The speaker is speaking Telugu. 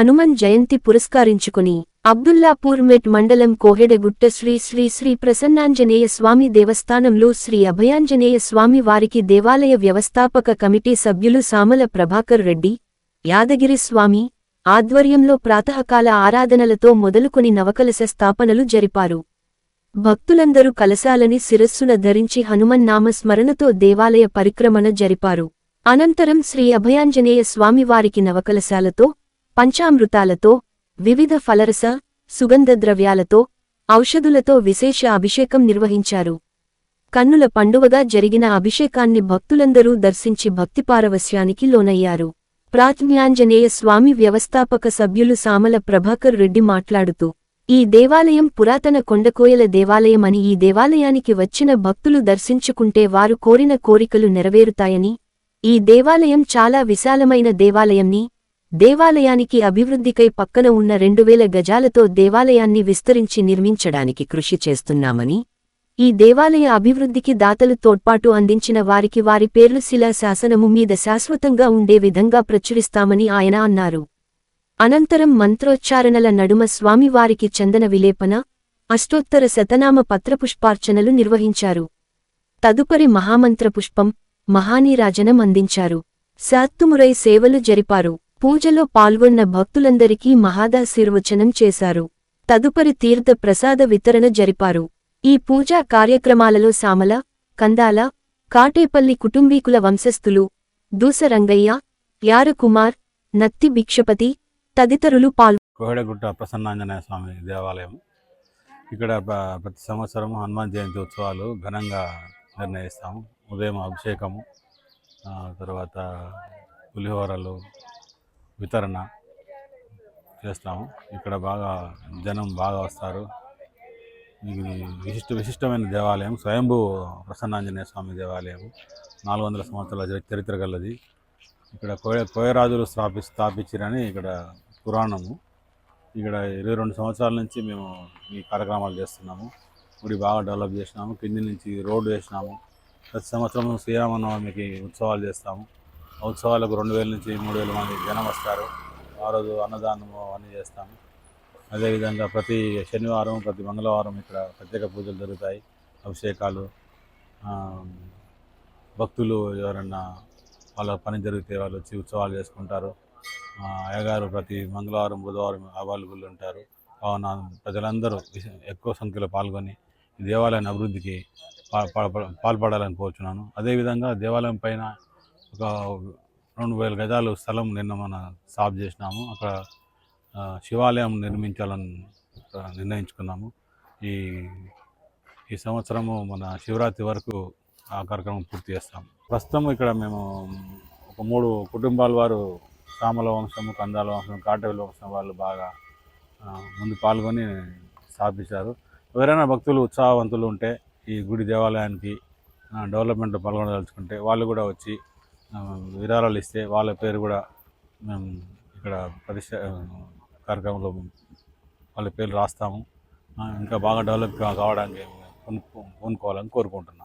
హనుమన్ జయంతి పురస్కరించుకుని అబ్దుల్లాపూర్ మెట్ మండలం కోహెడగుట్ట శ్రీ శ్రీ శ్రీ ప్రసన్నాంజనేయ స్వామి దేవస్థానంలో శ్రీ అభయాంజనేయ స్వామి వారికి దేవాలయ వ్యవస్థాపక కమిటీ సభ్యులు సామల ప్రభాకర్ రెడ్డి యాదగిరి స్వామి ఆధ్వర్యంలో ప్రాతకాల ఆరాధనలతో మొదలుకొని నవకలశ స్థాపనలు జరిపారు. భక్తులందరూ కలశాలని శిరస్సున ధరించి హనుమన్నామ స్మరణతో దేవాలయ పరిక్రమణ జరిపారు. అనంతరం శ్రీ అభయాంజనేయ స్వామివారికి నవకలశాలతో పంచామృతాలతో వివిధ ఫలరస సుగంధ ద్రవ్యాలతో ఔషధులతో విశేష అభిషేకం నిర్వహించారు. కన్నుల పండువగా జరిగిన అభిషేకాన్ని భక్తులందరూ దర్శించి భక్తిపారవస్యానికి లోనయ్యారు. ప్రాజ్ఞాంజనేయ స్వామి వ్యవస్థాపక సభ్యులు సామల ప్రభాకర్ రెడ్డి మాట్లాడుతూ ఈ దేవాలయం పురాతన కొండకోయల దేవాలయమని ఈ దేవాలయానికి వచ్చిన భక్తులు దర్శించుకుంటే వారు కోరిన కోరికలు నెరవేరుతాయని ఈ దేవాలయం చాలా విశాలమైన దేవాలయంని దేవాలయానికి అభివృద్ధికై పక్కన ఉన్న రెండువేల గజాలతో దేవాలయాన్ని విస్తరించి నిర్మించడానికి కృషి చేస్తున్నామని ఈ దేవాలయ అభివృద్ధికి దాతలు తోడ్పాటు అందించిన వారికి వారి పేర్లు శిలా శాసనము మీద శాశ్వతంగా ఉండే విధంగా ప్రచురిస్తామని ఆయన అన్నారు. అనంతరం మంత్రోచ్చారణల నడుమ స్వామివారికి చందన విలేపన అష్టోత్తర శతనామ పత్రపుష్పార్చనలు నిర్వహించారు. తదుపరి మహామంత్ర పుష్పం మహానీరాజనం అందించారు. శాత్తుమురై సేవలు జరిపారు. పూజలో పాల్గొన్న భక్తులందరికీ మహాదాశీర్వచనం చేశారు. తదుపరి తీర్థ ప్రసాద వితరణ జరిపారు. ఈ పూజా కార్యక్రమాలలో సామల కందాల కాటేపల్లి కుటుంబీకుల వంశస్థులు దూసరంగయ్య యారకుమార్ నత్తి భిక్షపతి తదితరులు పాల్గొ కోహెడగుట్ట ప్రసన్నాంజనేయ స్వామి దేవాలయం. ఇక్కడ ప్రతి సంవత్సరం హనుమాన్ జయంతి ఉత్సవాలు ఘనంగా నిర్ణయిస్తాము. ఉదయం అభిషేకము తర్వాత పులిహోరలు వితరణ చేస్తాము. ఇక్కడ బాగా జనం బాగా వస్తారు. ఇది విశిష్ట విశిష్టమైన దేవాలయం. స్వయంభూ ప్రసన్నాంజనేయ స్వామి దేవాలయం నాలుగు వందల సంవత్సరాల చరిత్ర గలది. ఇక్కడ కోయ కోయరాజులు స్థాపి స్థాపించిరని ఇక్కడ పురాణము. ఇక్కడ ఇరవై రెండు సంవత్సరాల నుంచి మేము ఈ కార్యక్రమాలు చేస్తున్నాము. గుడి బాగా డెవలప్ చేసినాము. కింది నుంచి రోడ్డు వేసినాము. ప్రతి సంవత్సరం శ్రీరామనవమికి ఉత్సవాలు చేస్తాము. ఉత్సవాలకు రెండు వేల నుంచి మూడు వేల మంది జనం వస్తారు. ఆ రోజు అన్నదానము అవన్నీ చేస్తాము. అదేవిధంగా ప్రతి శనివారం ప్రతి మంగళవారం ఇక్కడ ప్రత్యేక పూజలు జరుగుతాయి. అభిషేకాలు భక్తులు ఎవరన్నా వాళ్ళ పని జరిగితే వాళ్ళు వచ్చి ఉత్సవాలు చేసుకుంటారు. అయ్యగారు ప్రతి మంగళవారం బుధవారం అవైలబుల్ ఉంటారు. కావున ప్రజలందరూ ఎక్కువ సంఖ్యలో పాల్గొని దేవాలయాన్ని అభివృద్ధికి పాల్పడాలని కోరుచున్నాను. అదేవిధంగా దేవాలయం పైన ఒక రెండు వేల గజాలు స్థలం నిన్న మన సాఫ్ చేసినాము. అక్కడ శివాలయం నిర్మించాలని నిర్ణయించుకున్నాము. ఈ ఈ సంవత్సరము మన శివరాత్రి వరకు ఆ కార్యక్రమం పూర్తి చేస్తాం. ప్రస్తుతం ఇక్కడ మేము ఒక మూడు కుటుంబాల వారు సామల వంశము కందాల వంశం కాటవిల వంశం వాళ్ళు బాగా ముందు పాల్గొని స్థాపించారు. ఎవరైనా భక్తులు ఉత్సాహవంతులు ఉంటే ఈ గుడి దేవాలయానికి డెవలప్మెంట్ డెవలప్మెంట్లో పాల్గొనదలుచుకుంటే వాళ్ళు కూడా వచ్చి విరాళాలు ఇస్తే వాళ్ళ పేరు కూడా మేము ఇక్కడ పరిశ కార్యక్రమంలో వాళ్ళ పేర్లు రాస్తాము. ఇంకా బాగా డెవలప్ కావడానికి కొనుక్కో కొనుక్కోవాలని కోరుకుంటున్నాను